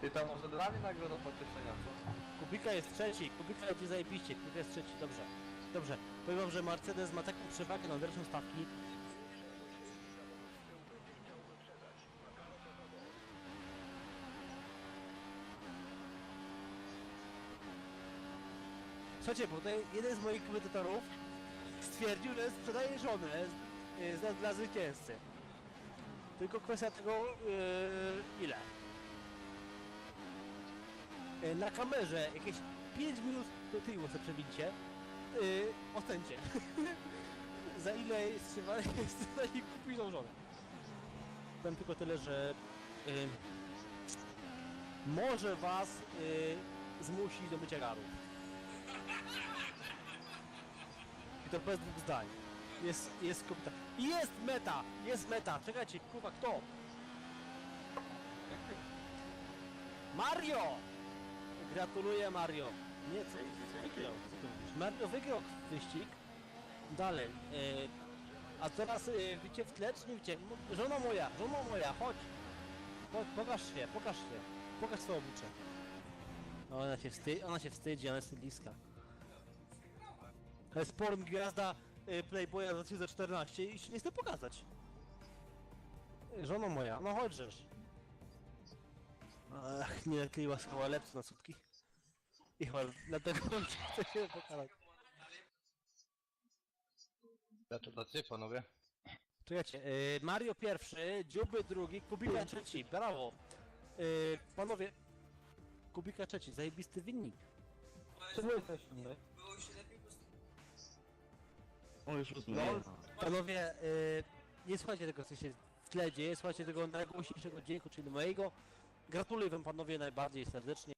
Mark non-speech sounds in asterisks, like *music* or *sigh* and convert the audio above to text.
Ty tam może dla mnie nagroda pocieszenia, co? Kubika jest trzeci, Kubika idzie zajebiście, Kubika jest trzeci, dobrze. Dobrze, powiem wam, że Mercedes ma taką przewagę na dalszą stawki. Słuchajcie, bo tutaj jeden z moich komentatorów stwierdził, że sprzedaje żonę z- z- dla zwycięzcy. Tylko kwestia tego, yy, ile? E, na kamerze jakieś 5 minut do tyłu sobie przewincie, yy, ocencie. *laughs* Za ile jest trzeba *laughs* jest za kupić tą żonę. Powiem tylko tyle, że yy, może was yy, zmusić do mycia garów. I to bez dwóch zdań. Jest, jest kobieta. Jest meta! Jest meta! Czekajcie, kurwa, kto? Mario! Gratuluję Mario. Nie, co, wygrał? Mario wygrał wyścig. Dalej. E, a teraz e, widzicie w tle, czy nie widzicie? M- Żona moja, żona moja, chodź. Chodź, pokaż się, pokaż się. Pokaż swoje oblicze. O, Ona się wstydzi, ona się wstydzi, ona jest stylistka. To jest porn gwiazda e, Playboya 2014 i się nie chce pokazać. E, Żono moja, no chodźżesz. Ach, nie nakleiła skała lepszy na sutki. I chyba dlatego *laughs* chcę się pokazać. Gratulacje panowie. Czekajcie, y, Mario pierwszy, Dziuby drugi, Kubika trzeci, brawo. Y, panowie, Kubika trzeci, zajebisty wynik. O, już ósmy. No, panowie, y, nie słuchajcie tego, co się w tle dzieje, słuchajcie tego najgłośniejszego dźwięku, czyli mojego. Gratuluję wam panowie najbardziej serdecznie.